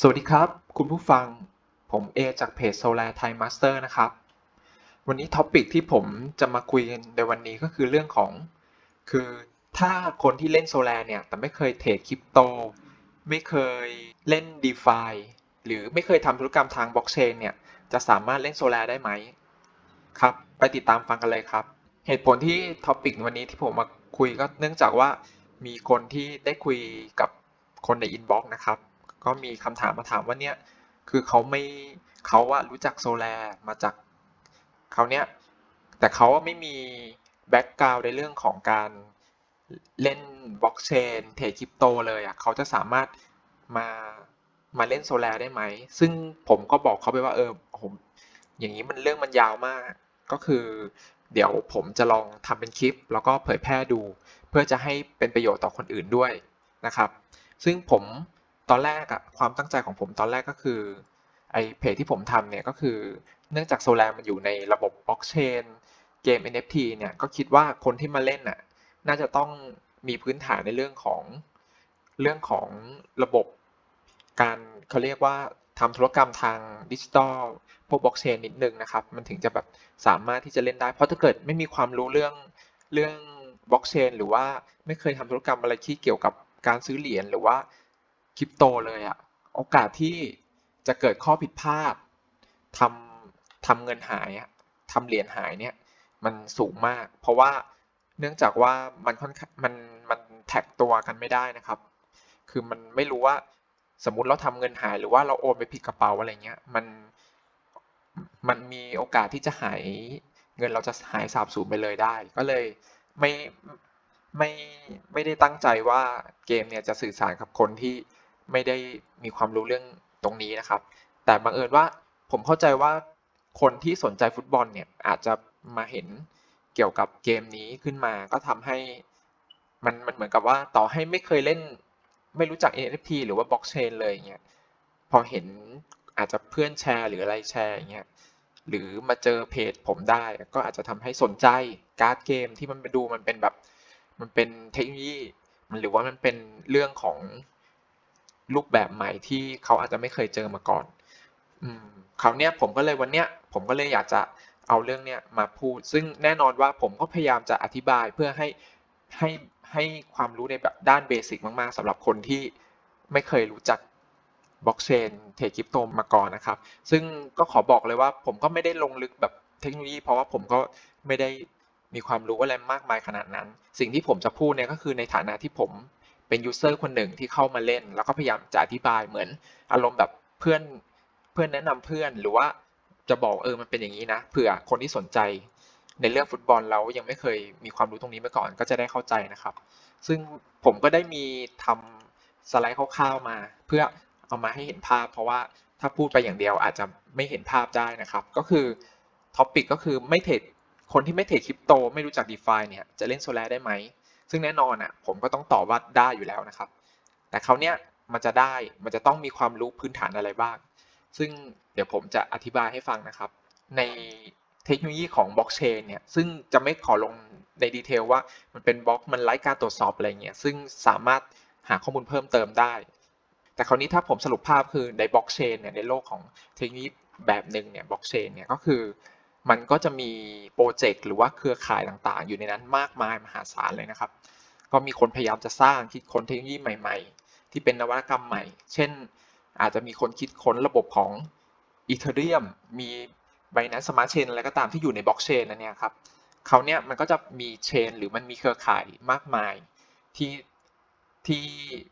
สวัสดีครับ คุณผู้ฟังผมเอจากเพจ Solar Thai Master นะครับ วันนี้ท็อปิกที่ผมจะมาคุยกันในวันนี้ก็คือเรื่องของ คือถ้าคนที่เล่นโซลาเนี่ย แต่ไม่เคยเทรดคริปโต ไม่เคยเล่น d e f i หรือไม่เคยทำธุรกรรมทางบล็อกเชนเนี่ย จะสามารถเล่นโซลาได้ไหมครับ ไปติดตามฟังกันเลยครับ เหตุผลที่ท็อปิกวันนี้ที่ผมมาคุยก็เนื่องจากว่ามีคนที่ได้คุยกับคนในอินบ็อกซ์นะครับ ก็มีคำถามมาถามว่าเนี่ยคือเขาไม่เขาว่ารู้จักโซลามาจากเขาเนี่ยแต่เขาไม่มีแบ็กกราวด์ในเรื่องของการเล่นบล็อกเชนเทรดคริปโตเลยอะเขาจะสามารถมามาเล่นโซลาได้ไหม ซึ่งผมก็บอกเขาไปว่าเออผมอย่างนี้มันเรื่องมันยาวมาก ก็คือ เดี๋ยวผมจะลองทำเป็นคลิป แล้วก็เผยแพร่ดู เพื่อจะให้เป็นประโยชน์ต่อคนอื่นด้วยนะครับ ซึ่งผม ตอนแรกอะความตั้งใจของผมตอนแรกก็คือไอเพจที่ผมทำเนี่ยก็คือเนื่องจากโซลามันอยู่ในระบบบล็อกเชนเกม NFT เนี่ยก็คิดว่าคนที่มาเล่นน่ะน่าจะต้องมีพื้นฐานในเรื่องของเรื่องของระบบการเขาเรียกว่าทำธุรกรรมทางดิจิตอลพวกบล็อกเชนนิดนึงนะครับ มันถึงจะแบบสามารถที่จะเล่นได้ เพราะถ้าเกิดไม่มีความรู้เรื่องเรื่องบล็อกเชนหรือว่าไม่เคยทำธุรกรรมอะไรที่เกี่ยวกับการซื้อเหรียญหรือว่า คริปโตเลยอะโอกาสที่จะเกิดข้อผิดพลาดทำทำเงินหายอะทำเหรียญหายเนี่ยมันสูงมาก เพราะว่าเนื่องจากว่ามันค่อนข้างมันมันแท็กตัวกันไม่ได้นะครับ คือมันไม่รู้ว่าสมมติเราทำเงินหายหรือว่าเราโอนไปผิดกระเป๋าอะไรเงี้ยมันมันมีโอกาสที่จะหายเงินเราจะหายสาบสูญไปเลยได้ ก็เลยไม่ไม่ไม่ได้ตั้งใจว่าเกมเนี่ยจะสื่อสารกับคนที่ ไม่ได้มีความรู้เรื่องตรงนี้นะครับ แต่บังเอิญว่าผมเข้าใจว่าคนที่สนใจฟุตบอลเนี่ยอาจจะมาเห็นเกี่ยวกับเกมนี้ขึ้นมา ก็ทำให้มันมันเหมือนกับว่าต่อให้ไม่เคยเล่น ไม่รู้จัก NFT หรือว่าบล็อกเชนเลยเงี้ยพอเห็นอาจจะเพื่อนแชร์หรืออะไรแชร์เงี้ยหรือมาเจอเพจผมได้ก็อาจจะทำให้สนใจการ์ดเกมที่มันไปดูมันเป็นแบบมันเป็นเทคโนโลยีมันหรือว่ามันเป็นเรื่องของ รูปแบบใหม่ที่เขาอาจจะไม่เคยเจอมาก่อนอืมคราวเนี้ยผมก็เลยวันเนี้ยผมก็เลยอยากจะเอาเรื่องเนี้ยมาพูด ซึ่งแน่นอนว่าผมก็พยายามจะอธิบายเพื่อให้ให้ให้ความรู้ในแบบด้านเบสิกมาก ๆสำหรับคนที่ไม่เคยรู้จักบล็อกเชนเทคริปโตมาก่อนนะครับ ซึ่งก็ขอบอกเลยว่าผมก็ไม่ได้ลงลึกแบบเทคโนโลยี เพราะว่าผมก็ไม่ได้มีความรู้อะไรมากมายขนาดนั้น สิ่งที่ผมจะพูดเนี่ยก็คือในฐานะที่ผม เป็นยูเซอร์คนหนึ่งที่เข้ามาเล่น แล้วก็พยายามจะอธิบายเหมือนอารมณ์แบบเพื่อนเพื่อนแนะนำเพื่อนหรือว่าจะบอกเออมันเป็นอย่างนี้นะเผื่อคนที่สนใจในเรื่องฟุตบอลแล้วยังไม่เคยมีความรู้ตรงนี้มาก่อนก็จะได้เข้าใจนะครับ ซึ่งผมก็ได้มีทำสไลด์คร่าวๆมา เพื่อเอามาให้เห็นภาพ เพราะว่าถ้าพูดไปอย่างเดียวอาจจะไม่เห็นภาพได้นะครับ ก็คือท็อปิกก็คือไม่เทรดคนที่ไม่เทรดคริปโตไม่รู้จัก d e f าเนี่ยจะเล่นโซลาได้ไหม ซึ่งแน่นอนอะผมก็ต้องตอบว่าได้อยู่แล้วนะครับ แต่เขาเนี้ยมันจะได้มันจะต้องมีความรู้พื้นฐานอะไรบ้าง ซึ่งเดี๋ยวผมจะอธิบายให้ฟังนะครับ ในเทคโนโลยีของบล็อกเชนเนี่ยซึ่งจะไม่ขอลงในดีเทลว่ามันเป็นบล็อกมันไร้การตรวจสอบอะไรเงี้ยซึ่งสามารถหาข้อมูลเพิ่มเติมได้ แต่คราวนี้ถ้าผมสรุปภาพคือในบล็อกเชนเนี่ยในโลกของเทคโนโลยีแบบหนึ่งเนี่ยบล็อกเชนเนี่ยก็คือ มันก็จะมีโปรเจกต์หรือว่าเครือข่ายต่างๆ อยู่ในนั้นมากมายมหาศาลเลยนะครับ ก็มีคนพยายามจะสร้างคิดค้นเทคโนโลยีใหม่ ๆ ที่เป็นนวัตกรรมใหม่ เช่น อาจจะมีคนคิดค้นระบบของอีเทเรียมมีไบนันสมาร์ทเชนอะไรก็ตามที่อยู่ในบล็อกเชนนั่นเนี่ยครับเขาเนี่ยมันก็จะมีเชนหรือมันมีเครือข่ายมากมายที่ที่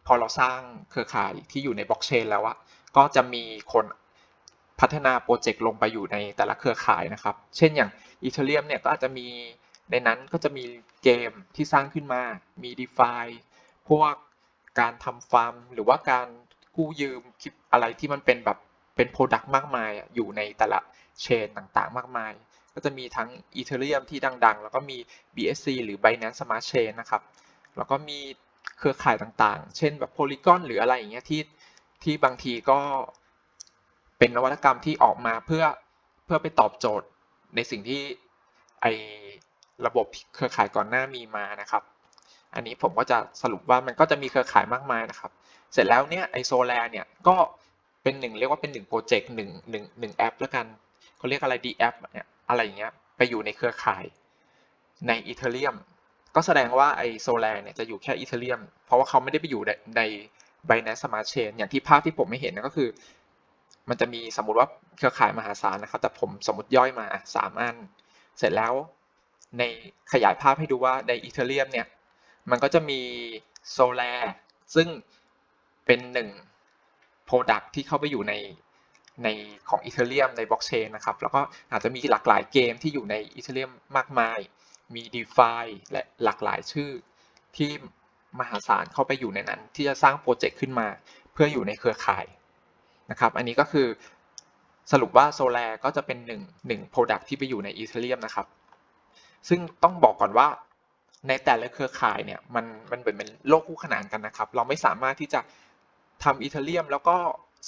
พอเราสร้างเครือข่ายที่อยู่ในบล็อกเชนแล้วอะก็จะมีคน พัฒนาโปรเจกต์ลงไปอยู่ในแต่ละเครือข่ายนะครับ เช่นอย่างอีเทเรียมเนี่ยก็อาจจะมีในนั้นก็จะมีเกมที่สร้างขึ้นมา มี d e f i พวกการทำฟาร์ม หรือว่าการกู้ยืมคลิปอะไรที่มันเป็นแบบเป็นโปรดักต์มากมายอยู่ในแต่ละเชนต่างๆ มากมาย ก็จะมีทั้ง Ethereum ที่ดัง ๆ แล้วก็มี BSC หรือ Binance Smart Chain นะครับ แล้วก็มีเครือข่ายต่างๆ เช่นแบบ Polygon หรืออะไรอย่างเงี้ยที่ที่บางทีก็ เป็นนวัตกรรมที่ออกมาเพื่อเพื่อไปตอบโจทย์ในสิ่งที่ไอระบบเครือข่ายก่อนหน้ามีมานะครับ อันนี้ผมก็จะสรุปว่ามันก็จะมีเครือข่ายมากมายนะครับ เสร็จแล้วเนี่ยไอโซแลเนี่ยก็เป็นหนึ่งเรียกว่าเป็นหนึ่งโปรเจกต์หนึ่งหนึ่งหนึ่งแอปแล้วกันเขาเรียกอะไรดีแอปเนี่ยอะไรอย่างเงี้ยไปอยู่ในเครือข่ายในอีเทเรียมก็แสดงว่าไอโซแลเนี่ยจะอยู่แค่อีเทเรียมเพราะว่าเขาไม่ได้ไปอยู่ในใน Binance Smart Chain อย่างที่ภาพที่ผมไม่เห็นนะก็คือ มันจะมีสมมติว่าเครือข่ายมหาศาลนะครับ แต่ผมสมมติย่อยมาสามอัน เสร็จแล้วในขยายภาพให้ดูว่าในอีเทเรียมเนี่ย มันก็จะมีโซลาร์ซึ่งเป็นหนึ่ง Product ที่เข้าไปอยู่ในในของอีเทเรียมในบล็อกเชนนะครับ แล้วก็อาจจะมีหลากหลายเกมที่อยู่ในอีเทเรียมมากมาย มี d e f i และหลากหลายชื่อที่มหาศาลเข้าไปอยู่ในนั้น ที่จะสร้างโปรเจกต์ขึ้นมา เพื่ออยู่ในเครือข่าย นะครับ อันนี้ก็คือสรุปว่าโซลาก็จะเป็นหนึ่งหนึ่ง Product ที่ไปอยู่ในอีเทเรียมนะครับ ซึ่งต้องบอกก่อนว่าในแต่ละเครือข่ายเนี่ยมันมันเป็นโลกคู่ขนานกันนะครับ เราไม่สามารถที่จะทำอีเทเรียมแล้วก็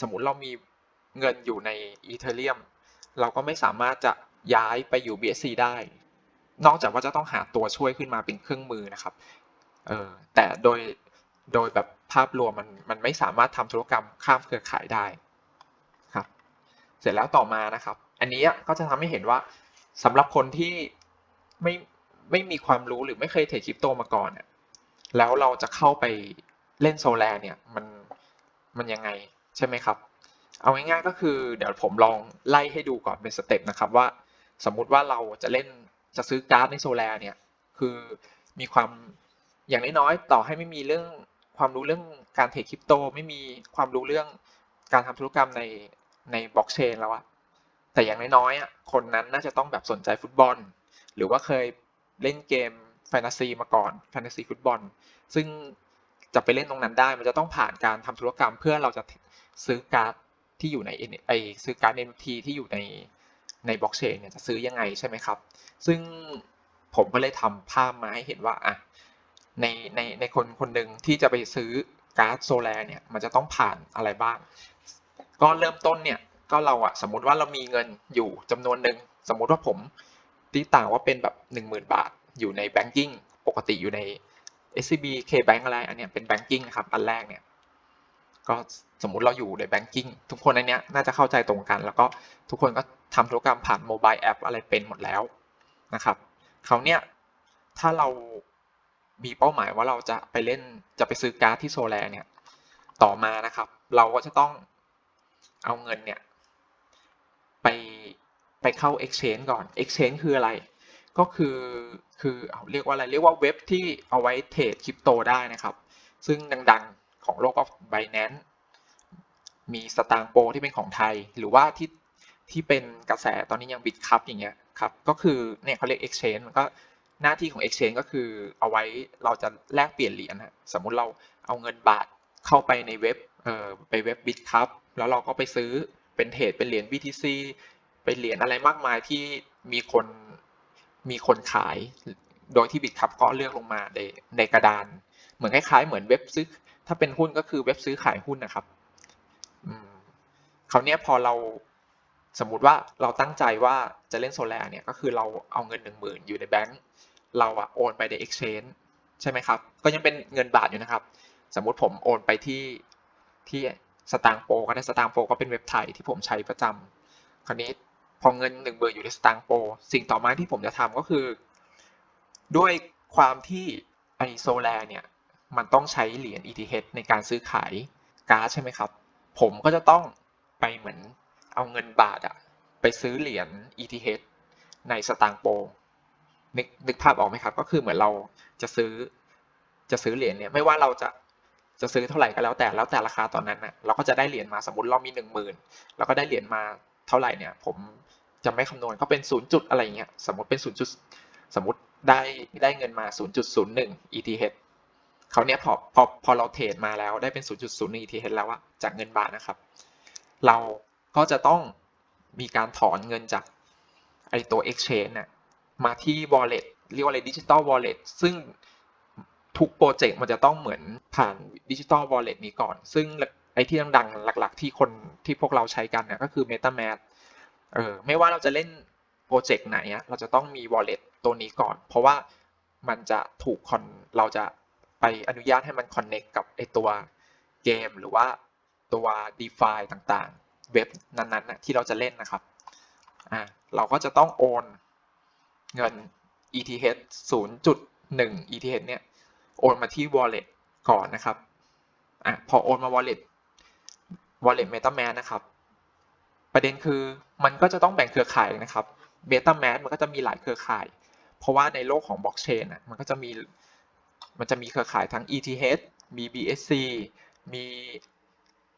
สมมติเรามีเงินอยู่ในอีเทเรียมเราก็ไม่สามารถจะย้ายไปอยู่ BSC ได้ นอกจากว่าจะต้องหาตัวช่วยขึ้นมาเป็นเครื่องมือนะครับเออแต่โดยโดยแบบภาพรวมมันมันไม่สามารถทำธุรกรรมข้ามเครือข่ายได้ เสร็จแล้วต่อมานะครับ อันนี้ก็จะทำให้เห็นว่าสำหรับคนที่ไม่ไม่มีความรู้หรือไม่เคยเทรดคริปโตมาก่อนเนี่ยแล้วเราจะเข้าไปเล่นโซลาร์เนี่ยมันมันยังไงใช่ไหมครับ เอาง่ายๆก็คือเดี๋ยวผมลองไล่ให้ดูก่อนเป็นสเต็ปนะครับว่าสมมุติว่าเราจะเล่นจะซื้อการ์ดในโซลาร์เนี่ยคือมีความอย่างน้อยๆต่อให้ไม่มีเรื่องความรู้เรื่องการเทรดคริปโต ไม่มีความรู้เรื่องการทำธุรกรรมใน ในบล็อกเชนแล้วอะแต่อย่างน้อยๆอะคนนั้นน่าจะต้องแบบสนใจฟุตบอล หรือว่าเคยเล่นเกมแฟนตาซีมาก่อนแฟนตาซีฟุตบอล ซึ่งจะไปเล่นตรงนั้นได้มันจะต้องผ่านการทำธุรกรรมเพื่อเราจะซื้อการ์ดที่อยู่ในไอซื้อการ์ด NFT ที่อยู่ในในบล็อกเชนเนี่ยจะซื้อยังไงใช่ไหมครับ ซึ่งผมก็เลยทำภาพมาให้เห็นว่าอะในในในคนคนหนึ่งที่จะไปซื้อการ์ดโซลาร์เนี่ยมันจะต้องผ่านอะไรบ้าง ก็เริ่มต้นเนี่ยก็เราอะสมมติว่าเรามีเงินอยู่จำนวนหนึ่งสมมุติว่าผมตีต่างว่าเป็นแบบ 10,000 บาท อยู่ในแบงกิ้งปกติอยู่ใน SCB KBank อะไรอันเนี้ยเป็นแบงกิ้งนะครับอันแรกเนี่ยก็สมมุติเราอยู่ในแบงกิ้งทุกคนในเนี้ยน่าจะเข้าใจตรงกัน แล้วก็ทุกคนก็ทำธุรกรรมผ่านโมบายแอปอะไรเป็นหมดแล้วนะครับเขาเนี้ยถ้าเรามีเป้าหมายว่าเราจะไปเล่นจะไปซื้อการ์ดที่โซลาร์เนี่ยต่อมานะครับ เราก็จะต้อง เอาเงินเนี่ยไปไปเข้า Exchange ก่อน Exchange คืออะไร ก็คือคือเอาเรียกว่าอะไรเรียกว่าเว็บที่เอาไว้เทรดคริปโตได้นะครับ ซึ่งดังๆของโลกก็ Binance มีสตางโปที่เป็นของไทย หรือว่าที่ที่เป็นกระแสตอนนี้ยังบิตคัพอย่างเงี้ยครับ ก็คือเนี่ยเขาเรียก Exchange มันก็หน้าที่ของ Exchange ก็คือเอาไว้เราจะแลกเปลี่ยนเหรียญนะสมมุติเราเอาเงินบาทเข้าไปในเว็บเอ่อไปเว็บ BitCup แล้วเราก็ไปซื้อเป็นเทรดเป็นเหรียญ BTC เป็นเหรียญอะไรมากมายที่มีคนมีคนขาย โดยที่ BitCup ก็เลือกลงมาในในกระดาน เหมือนคล้ายๆ เหมือนเว็บซื้อ ถ้าเป็นหุ้นก็คือเว็บซื้อขายหุ้นนะครับเขาเนี้ยพอเราสมมุติว่าเราตั้งใจว่าจะเล่นโซลาร์เนี่ยก็คือเราเอาเงินหนึ่งหมื่นอยู่ในแบงก์เราอะโอนไปใน exchange ใช่ไหมครับ ก็ยังเป็นเงินบาทอยู่นะครับ สมมุติผมโอนไปที่ที่ สตางโปก็ได้สตางโปก็เป็นเว็บไทยที่ผมใช้ประจำคราวนี้พอเงินหนึ่งเบอร์อยู่ในสตางโปสิ่งต่อมาที่ผมจะทำก็คือ ด้วยความที่ไอโซแลเนี่ยมันต้องใช้เหรียญ ETH ในการซื้อขายก๊าซใช่ไหมครับ ผมก็จะต้องไปเหมือนเอาเงินบาทอะไปซื้อเหรียญ ETH ในสตางโปนึกนึกภาพออกไหมครับ ก็คือเหมือนเราจะซื้อจะซื้อเหรียญเนี่ยไม่ว่าเราจะ จะซื้อเท่าไหร่ก็แล้วแต่แล้วแต่ราคาตอนนั้นนะเราก็จะได้เหรียญมาสมมติเรามีหนึ่งหมื่นเราก็ได้เหรียญมาเท่าไหร่เนี่ย ผมจะไม่คำนวณก็เป็นศูนย์จุดอะไรเงี้ยสมมติเป็นศูนย์จุดสมมติได้ได้เงินมา 0.01 ETH เขาเนี้ยพอพอพอเราเทรดมาแล้วได้เป็น 0.01 ETH แล้วอะจากเงินบาทนะครับ เราก็จะต้องมีการถอนเงินจากไอตัว exchange น่ะมาที่ wallet เรียกว่าอะไรดิจิตอล wallet ซึ่ง ทุกโปรเจกต์มันจะต้องเหมือนผ่านดิจิตอล wallet นี้ก่อน ซึ่งไอที่ดังๆหลัก ๆ ที่คนที่พวกเราใช้กันเนี่ยก็คือ MetaMask เออไม่ว่าเราจะเล่นโปรเจกต์ไหนเราจะต้องมี wallet ตัวนี้ก่อน เพราะว่ามันจะถูกคอนเราจะไปอนุญาตให้มัน connect กับไอตัวเกม หรือว่าตัว DeFi ต่างๆ เว็บนั้นๆนะที่เราจะเล่นนะครับอ่าเราก็จะต้องโอนเงิน ETH 0.1 ETH เนี่ย โอนมาที่ wallet ก่อนนะครับอะพอโอนมา wallet wallet MetaMask นะครับ ประเด็นคือมันก็จะต้องแบ่งเครือข่ายนะครับ MetaMask มันก็จะมีหลายเครือข่าย เพราะว่าในโลกของบล็อกเชนอะมันก็จะมีมันจะมีเครือข่ายทั้ง ETH มี BSC มี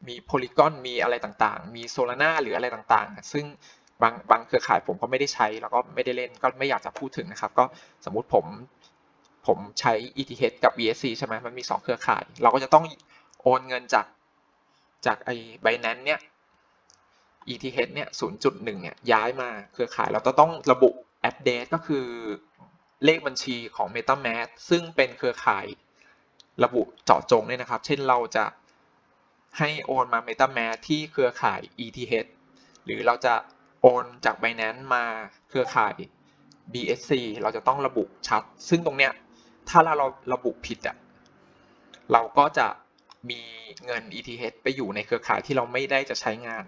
มี Polygon มีอะไรต่างๆ มี Solana หรืออะไรต่างๆ ซึ่งบางบางเครือข่ายผมก็ไม่ได้ใช้ แล้วก็ไม่ได้เล่นก็ไม่อยากจะพูดถึงนะครับ ก็สมมุติผม ผมใช้ ETH กับ BSC ใช่ไหมมันมี 2 เครือข่าย เราก็จะต้องโอนเงินจากจากไอ้ Binance เนี่ย ETH เนี่ย 0.1 เนี่ย ย้ายมาเครือข่าย เราจะต้องระบุ address ก็คือเลขบัญชีของ MetaMask ซึ่งเป็นเครือข่ายระบุเจาะจงเนี่ยนะครับ เช่นเราจะให้โอนมา MetaMask ที่เครือข่าย ETH หรือเราจะโอนจาก Binance มาเครือข่าย BSC เราจะต้องระบุชัด ซึ่งตรงเนี้ย ถ้าเราระบุผิดอะเราก็จะมีเงิน ETH ไปอยู่ในเครือข่ายที่เราไม่ได้จะใช้งาน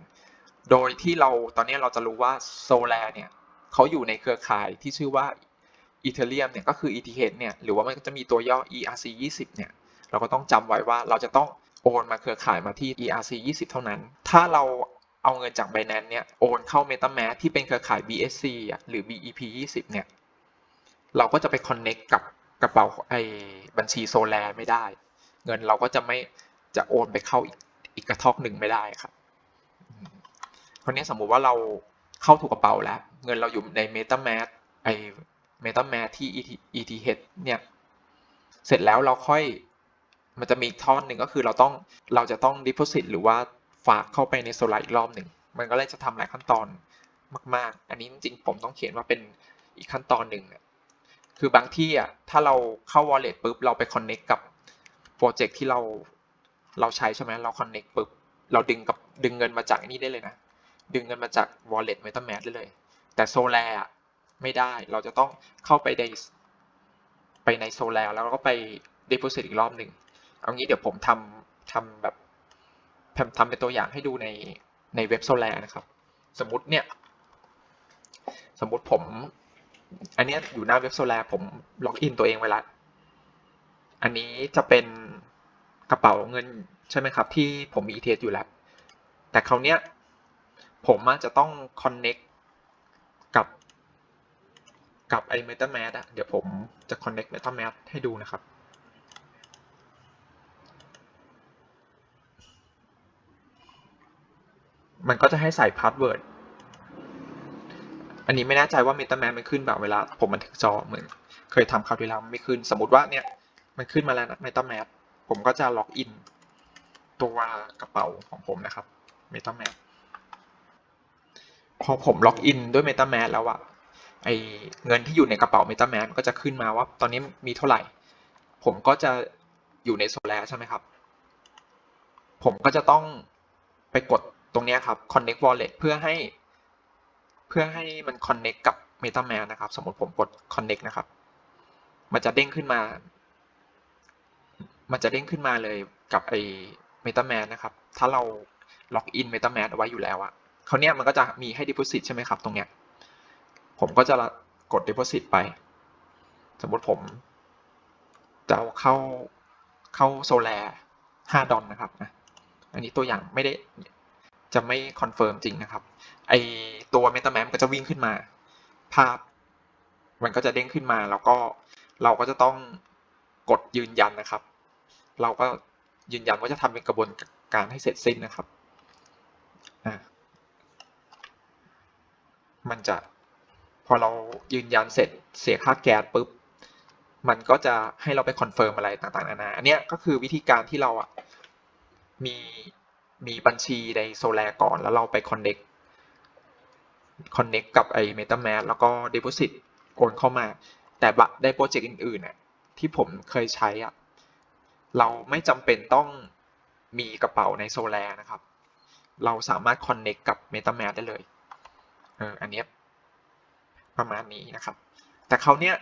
โดยที่เราตอนนี้เราจะรู้ว่า Solar เนี่ยเขาอยู่ในเครือข่ายที่ชื่อว่า Ethereum เนี่ยก็คือ ETH เนี่ยหรือว่ามันก็จะมีตัวย่อ ERC 20เนี่ยเราก็ต้องจำไว้ว่าเราจะต้องโอนมาเครือข่ายมาที่ ERC 20 เท่านั้น ถ้าเราเอาเงินจาก Binance เนี่ยโอนเข้า MetaMask ที่เป็นเครือข่าย BSC อะหรือ BEP 20เนี่ยเราก็จะไป connect กับ กระเป๋าไอ้บัญชีโซลาไม่ได้ เงินเราก็จะไม่จะโอนไปเข้าอีกอีกกระทอกหนึ่งไม่ได้ครับคราวนี้สมมุติว่าเราเข้าถูกกระเป๋าแล้ว เงินเราอยู่ใน MetaMask ไอ้ MetaMask ที่ ETH เนี่ยเสร็จแล้วเราค่อยมันจะมีอีกท่อนหนึ่งก็คือเราต้องเราจะต้อง deposit หรือว่าฝากเข้าไปในโซลาอีกรอบหนึ่ง มันก็เลยจะทำหลายขั้นตอนมาก ๆ อันนี้จริงๆผมต้องเขียนว่าเป็นอีกขั้นตอนหนึ่งเนี่ย คือบางที่อะถ้าเราเข้า wallet ปุ๊บเราไป connect กับโปรเจกต์ที่เราเราใช้ใช่ไหมเรา connect ปุ๊บเราดึงกับดึงเงินมาจากนี่ได้เลยนะ ดึงเงินมาจาก wallet MetaMask ได้เลย แต่โซลาอะไม่ได้เราจะต้องเข้าไปในไปในโซลาแล้วก็ไป deposit อีกรอบหนึ่งเอางี้เดี๋ยวผมทำทำแบบทำเป็นตัวอย่างให้ดูในในเว็บโซลานะครับ สมมุติเนี่ย สมมุติผม อันนี้อยู่หน้าเว็บโซลาผมล็อกอินตัวเองไว้ละ อันนี้จะเป็นกระเป๋าเงินใช่ไหมครับ ที่ผมมี ETH อยู่แล้ว แต่คราวเนี้ยผมจะต้อง connect กับกับไอ้ MetaMask อะเดี๋ยวผมจะ connect MetaMask ให้ดูนะครับ มันก็จะให้ใส่พาสเวิร์ด อันนี้ไม่แน่ใจว่า MetaMask มันขึ้นแบบเวลา ผมบันทึกจอเหมือน เคยทำคราวที่แล้วไม่ขึ้น สมมติว่าเนี่ยมันขึ้นมาแล้วนะ MetaMask ผมก็จะล็อกอินตัวกระเป๋าของผมนะครับ MetaMask พอผมล็อกอินด้วย MetaMask แล้วอะไอเงินที่อยู่ในกระเป๋า MetaMask ก็จะขึ้นมาว่าตอนนี้มีเท่าไหร่ ผมก็จะอยู่ในโซลาใช่ไหมครับ ผมก็จะต้องไปกดตรงนี้ครับ connect wallet เพื่อให้ เพื่อให้มัน connect กับ MetaMask นะครับ สมมติผมกด connect นะครับ มันจะเด้งขึ้นมา มันจะเด้งขึ้นมาเลยกับไอ้ MetaMask นะครับ ถ้าเราล็อกอิน MetaMask เอาไว้อยู่แล้วอะเขาเนี้ยมันก็จะมีให้ deposit ใช่ไหมครับ ตรงเนี้ย ผมก็จะกด deposit ไป สมมติผมจะเอาเข้าเข้าโซลาห้าดอลนะครับนะ อันนี้ตัวอย่างไม่ได้ จะไม่คอนเฟิร์มจริงนะครับ ไอตัว MetaMask ก็จะวิ่งขึ้นมา ภาพมันก็จะเด้งขึ้นมา แล้วก็เราก็จะต้องกดยืนยันนะครับ เราก็ยืนยันว่าจะทำเป็นกระบวนการให้เสร็จสิ้นนะครับอ่ามันจะพอเรายืนยันเสร็จเสียค่าแก๊สปุ๊บ มันก็จะให้เราไปคอนเฟิร์มอะไรต่างๆนานา อันนี้ก็คือวิธีการที่เราอะมี มีบัญชีในโซลาก่อน แล้วเราไป connect connect กับไอ้ MetaMask แล้วก็ deposit โอนเข้ามา แต่ในโปรเจกต์อื่นๆเนี่ยที่ผมเคยใช้อะเราไม่จำเป็นต้องมีกระเป๋าในโซลานะครับ เราสามารถ connect กับ MetaMask ได้เลยเอออันนี้ประมาณนี้นะครับ แต่เขาเนี้ย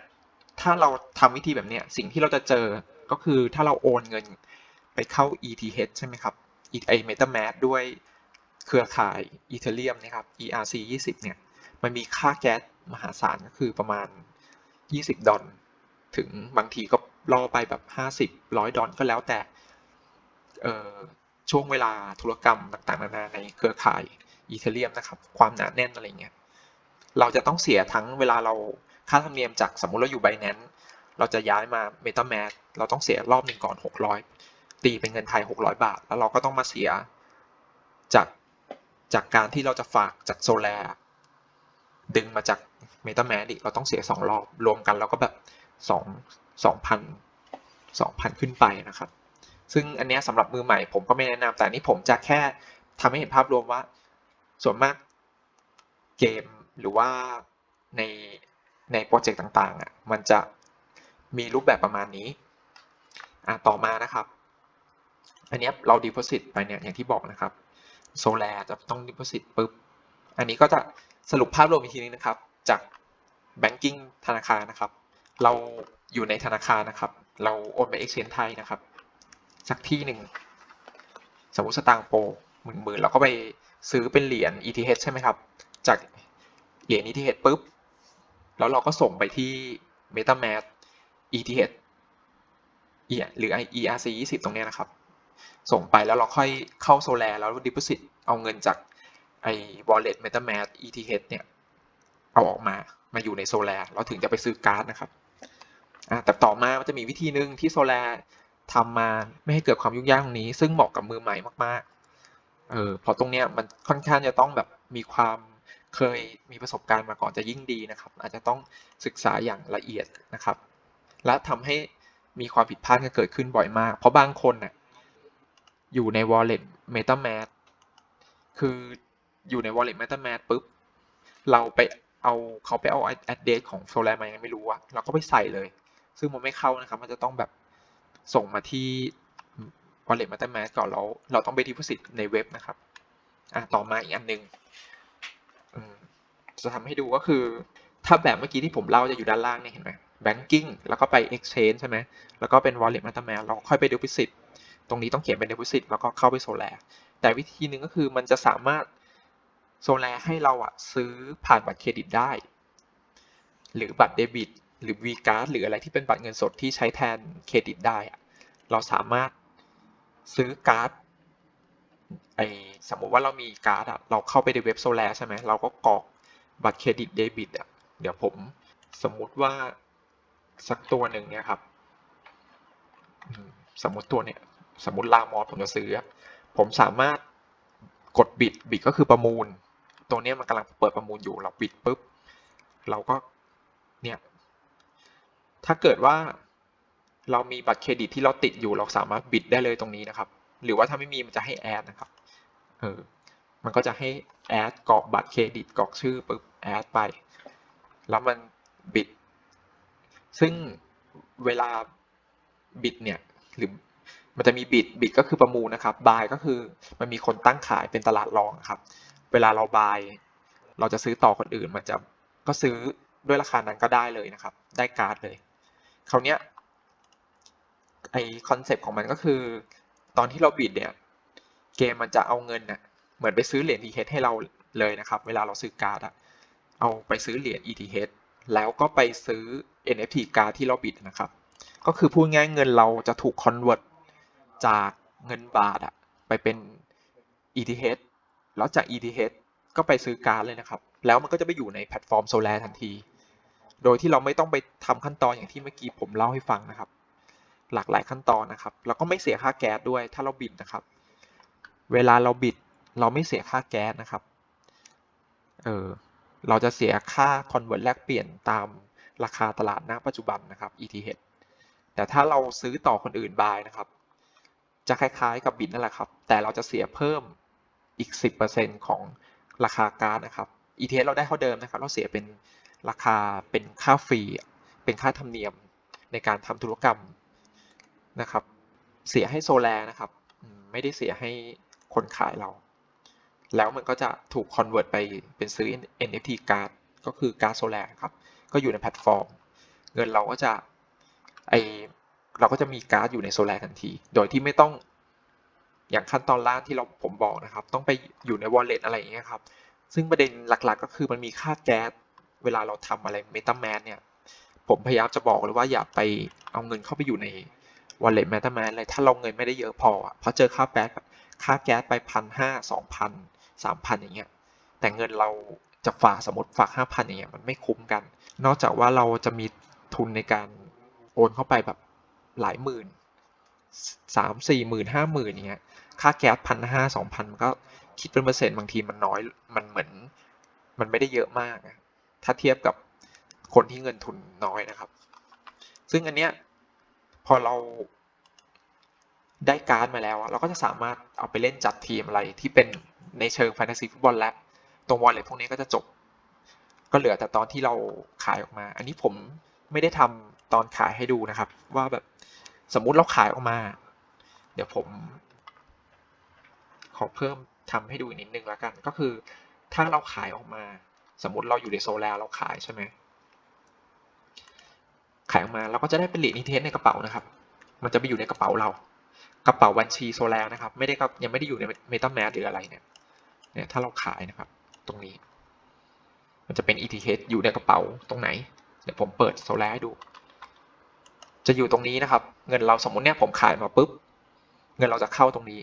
ถ้าเราทำวิธีแบบเนี้ยสิ่งที่เราจะเจอก็คือถ้าเราโอนเงินไปเข้า ETH ใช่ไหมครับ ไอ MetaMask ด้วยเครือข่ายอีเทเรียมนะครับ ERC 20เนี่ย มันมีค่าแก๊สมหาศาลก็คือประมาณ 20 ดอลถึงบางทีก็ล่อไปแบบ 50 100 ดอลก็แล้วแต่เอ่อช่วงเวลาธุรกรรมต่างๆ นานาในเครือข่ายอีเทเรียมนะครับ ความหนาแน่นอะไรเงี้ย เราจะต้องเสียทั้งเวลาเราค่าธรรมเนียมจากสมมุติเราอยู่ Binance เราจะย้ายมา MetaMask เราต้องเสียรอบหนึ่งก่อน 600 ตีเป็นเงินไทย 600 บาท แล้วเราก็ต้องมาเสียจากจากการที่เราจะฝากจากโซลาดึงมาจาก MetaMask อีกเราต้องเสีย 2 รอบ รวมกันเราก็แบบ 2 2,000 2,000 ขึ้นไปนะครับ ซึ่งอันนี้สำหรับมือใหม่ผมก็ไม่แนะนำแต่นนี้ผมจะแค่ทำให้เห็นภาพรวมว่า ส่วนมากเกมหรือว่าในในโปรเจกต์ต่างๆอะมันจะมีรูปแบบประมาณนี้ อะต่อมานะครับ อันนี้เรา deposit ไปเนี่ยอย่างที่บอกนะครับโซลาจะต้อง deposit ปุ๊บ อันนี้ก็จะสรุปภาพรวมอีกทีนึงนะครับ จาก banking ธนาคารนะครับ เราอยู่ในธนาคารนะครับ เราโอนไป exchange ไทยนะครับสักที่หนึ่งสมมติสตางค์โปรหมื่นหมื่นเราก็ไปซื้อเป็นเหรียญ ETH ใช่ไหมครับ จากเหรียญ ETH ปุ๊บ แล้วเราก็ส่งไปที่ MetaMask ETH หรือ ERC 20 ตรงนี้นะครับ ส่งไปแล้วเราค่อยเข้าโซลาแล้ว deposit เอาเงินจากไอ้ wallet MetaMask ETH เนี่ย เอาออกมามาอยู่ในโซลาเราถึงจะไปซื้อการ์ดนะครับแต่ต่อมามันจะมีวิธีหนึ่งที่โซลาทำมาไม่ให้เกิดความยุ่งยากตรงนี้ ซึ่งเหมาะกับมือใหม่มากๆเออพราะตรงเนี้ยมันค่อนข้างจะต้องแบบมีความเคยมีประสบการณ์มาก่อนจะยิ่งดีนะครับ อาจจะต้องศึกษาอย่างละเอียดนะครับ และทำให้มีความผิดพลาดเกิดขึ้นบ่อยมาก เพราะบางคนน่ะ อยู่ใน wallet MetaMask คืออยู่ใน wallet MetaMask ปุ๊บ เราไปเอาเขาไปเอา address ของ Solar มายังไม่รู้อะเราก็ไปใส่เลย ซึ่งมันไม่เข้านะครับ มันจะต้องแบบส่งมาที่ wallet MetaMask ก่อนแล้วเราต้องไป deposit ในเว็บนะครับ อะต่อมาอีกอันหนึ่งจะทำให้ดูก็คือ ถ้าแบบเมื่อกี้ที่ผมเล่าจะอยู่ด้านล่างเนี่ยเห็นไหม banking แล้วก็ไป exchange ใช่ไหม แล้วก็เป็น wallet MetaMask เราค่อยไป deposit ตรงนี้ต้องเขียนเป็น deposit แล้วก็เข้าไปโซลาแต่วิธีหนึ่งก็คือมันจะสามารถโซลาให้เราอะซื้อผ่านบัตรเครดิตได้ หรือบัตรเดบิต หรือ V card หรืออะไรที่เป็นบัตรเงินสดที่ใช้แทนเครดิตได้อะเราสามารถซื้อการ์ดไอสมมติว่าเรามีการ์ดอะเราเข้าไปในเว็บโซลาใช่ไหมเราก็กรอกบัตรเครดิตเดบิตอะเดี๋ยวผมสมมุติว่าสักตัวหนึ่งเนี่ยครับสมมติตัวเนี่ย สมมติลามอสผมจะซื้อ ผมสามารถกดบิดบิดก็คือประมูล ตัวนี้มันกำลังเปิดประมูลอยู่เราบิดปุ๊บเราก็เนี่ยถ้าเกิดว่าเรามีบัตรเครดิตที่เราติดอยู่เราสามารถบิดได้เลยตรงนี้นะครับ หรือว่าถ้าไม่มีมันจะให้แอดนะครับเออมันก็จะให้แอดกรอกบัตรเครดิตกรอกชื่อปุ๊บแอดไป แล้วมันบิด ซึ่งเวลาบิดเนี่ยหรือ มันจะมีบิดบิดก็คือประมูลนะครับบายก็คือมันมีคนตั้งขายเป็นตลาดรองครับ เวลาเราบายเราจะซื้อต่อคนอื่น มันจะก็ซื้อด้วยราคานั้นก็ได้เลยนะครับ ได้การ์ดเลยคราวเนี้ยไอคอนเซปต์ของมันก็คือ ตอนที่เราบิดเนี่ยเกมมันจะเอาเงินเน่ยเหมือนไปซื้อเหรียญ ETH ให้เราเลยนะครับ เวลาเราซื้อการ์ดอะเอาไปซื้อเหรียญ ETH แล้วก็ไปซื้อ NFT การ์ดที่เราบิดนะครับ ก็คือพูดง่ายเงินเราจะถูกคอนเวิร์ต จากเงินบาทอะไปเป็น ETH แล้วจาก ETH ก็ไปซื้อการเลยนะครับ แล้วมันก็จะไปอยู่ในแพลตฟอร์มโซลาทันที โดยที่เราไม่ต้องไปทำขั้นตอนอย่างที่เมื่อกี้ผมเล่าให้ฟังนะครับ หลากหลายขั้นตอนนะครับ แล้วก็ไม่เสียค่าแก๊สด้วย ถ้าเราบิดนะครับ เวลาเราบิดเราไม่เสียค่าแก๊สนะครับ เออ เราจะเสียค่าคอนเวิร์ตแลกเปลี่ยนตามราคาตลาดณปัจจุบันนะครับ ETH แต่ถ้าเราซื้อต่อคนอื่นบายนะครับ จะคล้ายๆกับบิตนั่นแหละครับ แต่เราจะเสียเพิ่มอีก 10%ของราคาการ์ดนะครับ ETH เราได้เท่าเดิมนะครับ เราเสียเป็นราคาเป็นค่าฟรี เป็นค่าธรรมเนียมในการทำธุรกรรมนะครับ เสียให้โซลนะครับ ไม่ได้เสียให้คนขายเรา แล้วมันก็จะถูกคอนเวิร์ตไปเป็นซื้อ NFT การ์ดก็คือการ์ดโซลครับ ก็อยู่ในแพลตฟอร์ม เงินเราก็จะไอ เราก็จะมีการ์ดอยู่ในโซลาทันที โดยที่ไม่ต้องอย่างขั้นตอนล่างที่เราผมบอกนะครับ ต้องไปอยู่ใน wallet อะไรอย่างเงี้ยครับ ซึ่งประเด็นหลักๆ ก็คือมันมีค่าแก๊สเวลาเราทำอะไร MetaMask เนี่ย ผมพยายามจะบอกเลยว่าอย่าไปเอาเงินเข้าไปอยู่ใน wallet MetaMask เลยถ้าเราเงินไม่ได้เยอะพอเพราะเจอค่าแก๊สค่าแก๊สไปพันห้าสองพันสามพันอย่างเงี้ยแต่เงินเราจะฝากสมมติฝากห้าพันอย่างเงี้ยมันไม่คุ้มกัน นอกจากว่าเราจะมีทุนในการโอนเข้าไปแบบ หลายหมื่นสามสี่หมื่นห้าหมื่นอย่างเงี้ยค่าแก๊สพันห้าสองพันมันก็คิดเป็นเปอร์เซ็นต์บางทีมันน้อยมันเหมือนมันไม่ได้เยอะมาก ถ้าเทียบกับคนที่เงินทุนน้อยนะครับ ซึ่งอันเนี้ยพอเราได้การ์ดมาแล้ว เราก็จะสามารถเอาไปเล่นจัดทีมอะไรที่เป็นในเชิงแฟนตาซีฟุตบอลแล้วตรงวอลเล็ตพวกนี้ก็จะจบ ก็เหลือแต่ตอนที่เราขายออกมา อันนี้ผมไม่ได้ทำตอนขายให้ดูนะครับ ว่าแบบ สมมุติเราขายออกมา เดี๋ยวผม ขอเพิ่มทำให้ดูอีกนิดนึงแล้วกัน ก็คือถ้าเราขายออกมา สมมติเราอยู่ในโซลาเราขายใช่ไหมขายออกมาเราก็จะได้เป็นเหรียญอีเทสในกระเป๋านะครับ มันจะไปอยู่ในกระเป๋าเรา กระเป๋าบัญชีโซลานะครับ ไม่ได้ครับยังไม่ได้อยู่ในเมตาแมสหรืออะไรเนี่ย เนี่ย ถ้าเราขายนะครับ ตรงนี้ มันจะเป็น ETH อยู่ในกระเป๋าตรงไหน เดี๋ยวผมเปิดโซลาให้ดู จะอยู่ตรงนี้นะครับ เงินเราสมมติเนี่ยผมขายมาปุ๊บ เงินเราจะเข้าตรงนี้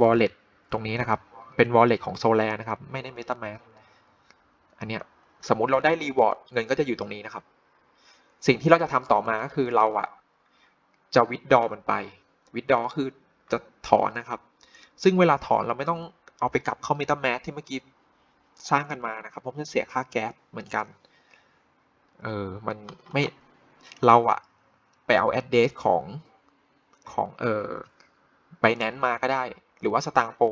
wallet ตรงนี้นะครับ เป็น wallet ของโซลานะครับ ไม่ได้ MetaMask อันเนี้ยสมมติเราได้ reward เงินก็จะอยู่ตรงนี้นะครับ สิ่งที่เราจะทำต่อมาก็คือเราอะจะ withdraw มันไป withdraw คือจะถอนนะครับ ซึ่งเวลาถอนเราไม่ต้องเอาไปกลับเข้า MetaMask ที่เมื่อกี้สร้างกันมานะครับ เพราะมันเสียค่าแก๊สเหมือนกัน เออ มันไม่ เราอะ ไปเอา address ของของเออ Binance มาก็ได้ หรือว่าสตางโป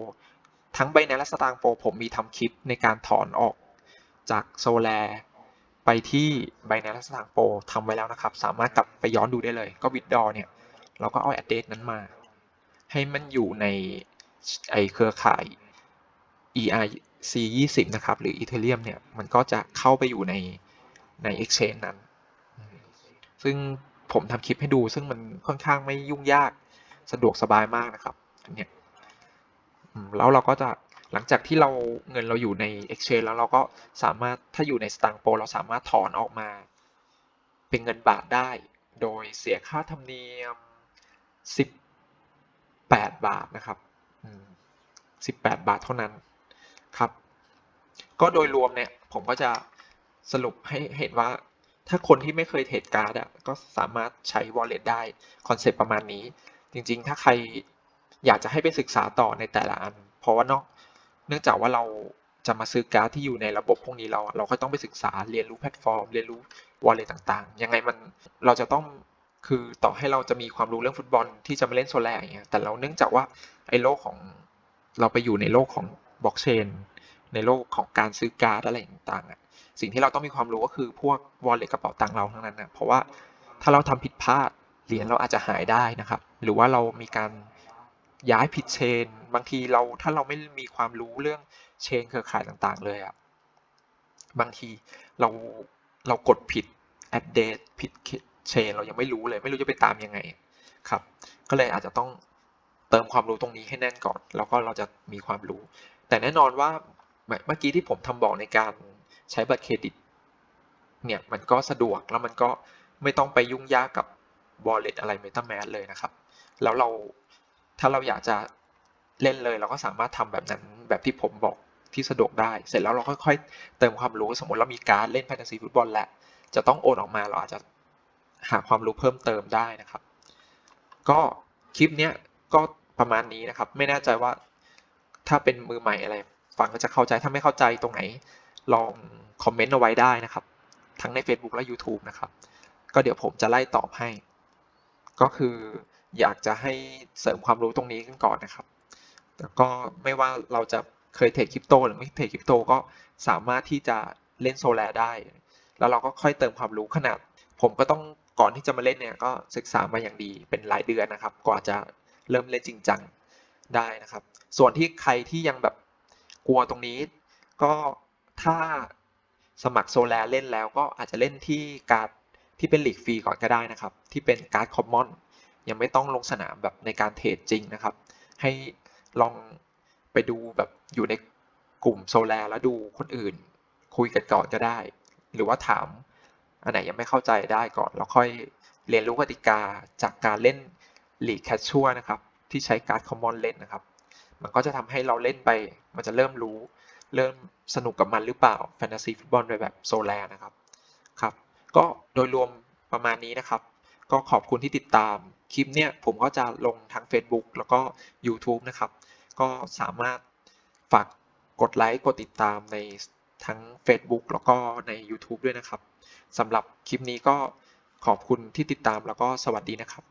ทั้ง Binance และสตางโปผมมีทำคลิปในการถอนออกจากโซลาไปที่ Binance และสตางโปทำไว้แล้วนะครับ สามารถกลับไปย้อนดูได้เลย ก็วิดดอเนี่ย เราก็เอา address นั้นมา ให้มันอยู่ในไอเครือข่าย ERC 20นะครับ หรือ Ethereum เนี่ย มันก็จะเข้าไปอยู่ในใน exchange นั้น ซึ่ง ผมทำคลิปให้ดู ซึ่งมันค่อนข้างไม่ยุ่งยากสะดวกสบายมากนะครับอันเนี้ยแล้วเราก็จะหลังจากที่เราเงินเราอยู่ใน Exchange แล้วเราก็สามารถถ้าอยู่ในสตางโปเราสามารถถอนออกมา เป็นเงินบาทได้ โดยเสียค่าธรรมเนียม 18 บาทนะครับ18 บาทเท่านั้นครับ ก็โดยรวมเนี่ยผมก็จะสรุปให้เห็นว่า ถ้าคนที่ไม่เคยเทรดการ์ดอะก็สามารถใช้ wallet ได้คอนเซปต์ประมาณนี้ จริงๆ ถ้าใครอยากจะให้ไปศึกษาต่อในแต่ละอัน เพราะว่านอกเนื่องจากว่าเราจะมาซื้อการ์ดที่อยู่ในระบบพวกนี้เราเราก็ต้องไปศึกษาเรียนรู้แพลตฟอร์ม เรียนรู้ wallet ต่างๆ ยังไงมันเราจะต้องคือต่อให้เราจะมีความรู้เรื่องฟุตบอลที่จะมาเล่นโซลาอย่างเงี้ยแต่เราเนื่องจากว่าไอ้โลกของเราไปอยู่ในโลกของบล็อกเชนในโลกของการซื้อการ์ดอะไรต่างๆอะ สิ่งที่เราต้องมีความรู้ก็คือพวก wallet กระเป๋าตังค์เราทั้งนั้นนะเพราะว่าถ้าเราทำผิดพลาดเหรียญเราอาจจะหายได้นะครับ หรือว่าเรามีการย้ายผิดเชน บางทีเราถ้าเราไม่มีความรู้เรื่องเชนเครือข่ายต่างๆ เลยอะบางทีเราเรากดผิด address ผิดเชน เรายังไม่รู้เลย ไม่รู้จะไปตามยังไงครับ ก็เลยอาจจะต้องเติมความรู้ตรงนี้ให้แน่นก่อน แล้วก็เราจะมีความรู้ แต่แน่นอนว่าเมื่อกี้ที่ผมทำบอกในการ ใช้บัตรเครดิตเนี่ยมันก็สะดวกแล้วมันก็ไม่ต้องไปยุ่งยากกับ wallet อะไร MetaMask เลยนะครับ แล้วเราถ้าเราอยากจะเล่นเลยเราก็สามารถทำแบบนั้นแบบที่ผมบอกที่สะดวกได้ เสร็จแล้วเราค่อยๆเติมความรู้สมมติเรามีการเล่นแฟนตาซีฟุตบอลแหละ จะต้องโอนออกมาเราอาจจะหาความรู้เพิ่มเติมได้นะครับ ก็คลิปเนี้ยก็ประมาณนี้นะครับ ไม่แน่ใจว่าถ้าเป็นมือใหม่อะไร ฟังก็จะเข้าใจถ้าไม่เข้าใจตรงไหนลอง คอมเมนต์เอาไว้ได้นะครับ ทั้งใน Facebook และ YouTube นะครับ ก็เดี๋ยวผมจะไล่ตอบให้ ก็คืออยากจะให้เสริมความรู้ตรงนี้กันก่อนนะครับแต่ก็ไม่ว่าเราจะเคยเทรดคริปโตหรือไม่เทรดคริปโตก็สามารถที่จะเล่นโซลาได้ แล้วเราก็ค่อยเติมความรู้ขนาด ผมก็ต้องก่อนที่จะมาเล่นเนี่ยก็ศึกษามาอย่างดีเป็นหลายเดือนนะครับ กว่าจะเริ่มเล่นจริงจังได้นะครับ ส่วนที่ใครที่ยังแบบกลัวตรงนี้ ก็ถ้า สมัครโซลาเล่นแล้วก็อาจจะเล่นที่การ์ดที่เป็นหลีกฟรีก่อนก็ได้นะครับ ที่เป็นการ์ดคอมมอนยังไม่ต้องลงสนามแบบในการเทรดจริงนะครับ ให้ลองไปดูแบบอยู่ในกลุ่มโซแลแล้วดูคนอื่น คุยกันก่อนก็ได้ หรือว่าถามอันไหนยังไม่เข้าใจได้ก่อนแล้วค่อยเรียนรู้กติกาจากการเล่นหลีกแคชชัวนะครับที่ใช้การ์ดคอมมอนเล่นนะครับ มันก็จะทำให้เราเล่นไป มันจะเริ่มรู้ เริ่มสนุกกับมันหรือเปล่าแฟนตาซีฟุตบอลในแบบโซแลนะครับครับ ก็โดยรวมประมาณนี้นะครับ ก็ขอบคุณที่ติดตาม คลิปเนี่ยผมก็จะลงทั้ง Facebook แล้วก็ YouTube นะครับ ก็สามารถฝากกดไลค์กดติดตามในทั้ง Facebook แล้วก็ใน YouTube ด้วยนะครับสำหรับคลิปนี้ก็ขอบคุณที่ติดตามแล้วก็สวัสดีนะครับ